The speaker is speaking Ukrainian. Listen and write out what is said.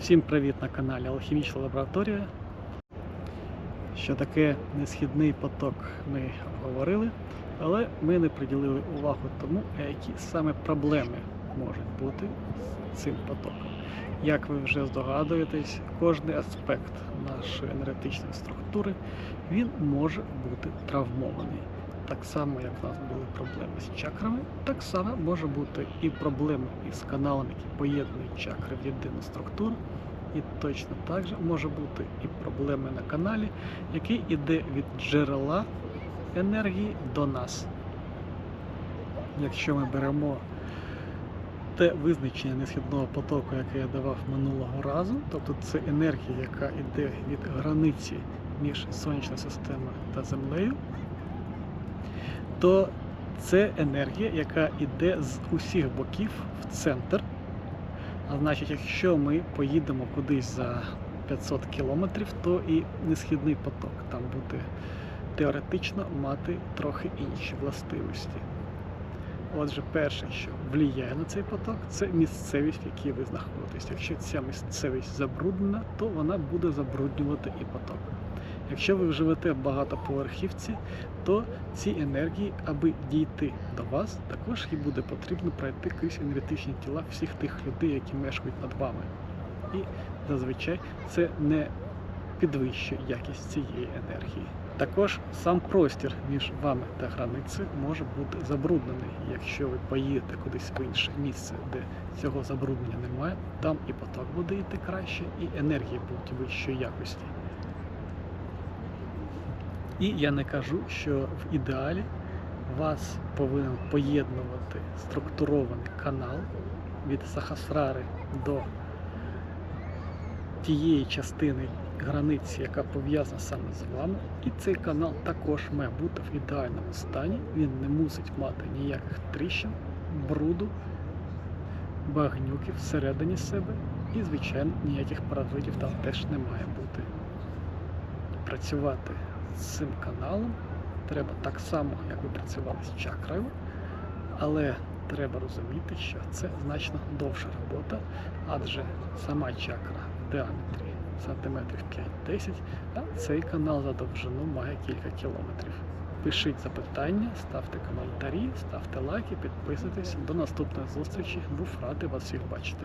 Всім привіт на каналі Алхімічна лабораторія. Що таке несхідний поток ми обговорили, але ми не приділили увагу тому, які саме проблеми можуть бути з цим потоком. Як ви вже здогадуєтесь, кожний аспект нашої енергетичної структури він може бути травмований. Так само, як в нас були проблеми з чакрами, так само може бути і проблеми із каналами, які поєднують чакри в єдину структуру. І точно так же може бути і проблеми на каналі, який іде від джерела енергії до нас. Якщо ми беремо те визначення несхідного потоку, яке я давав минулого разу, тобто це енергія, яка йде від границі між сонячною системою та землею, то це енергія, яка йде з усіх боків в центр. А значить, якщо ми поїдемо кудись за 500 кілометрів, то і несхідний поток там буде теоретично мати трохи інші властивості. Отже, перше, що влияє на цей поток, це місцевість, в якій ви знаходитесь. Якщо ця місцевість забруднена, то вона буде забруднювати і поток. Якщо ви живете в багатоповерхівці, то ці енергії, аби дійти до вас, також їй буде потрібно пройти крізь енергетичні тіла всіх тих людей, які мешкають над вами. І зазвичай це не підвищує якість цієї енергії. Також сам простір між вами та границею може бути забруднений. Якщо ви поїдете кудись в інше місце, де цього забруднення немає, там і поток буде йти краще, і енергії будуть вищої якості. І я не кажу, що в ідеалі вас повинен поєднувати структурований канал від Сахасрари до тієї частини границі, яка пов'язана саме з вами. І цей канал також має бути в ідеальному стані. Він не мусить мати ніяких тріщин, бруду, багнюки всередині себе. І, звичайно, ніяких паразитів там теж не має бути. Працювати з цим каналом треба так само, як ви працювали з чакраю, але треба розуміти, що це значно довша робота, адже сама чакра в діаметрі сантиметрів 5-10, а цей канал за довжину має кілька кілометрів. Пишіть запитання, ставте коментарі, ставте лайки, підписуйтесь. До наступної зустрічі. Був радий вас всіх бачити.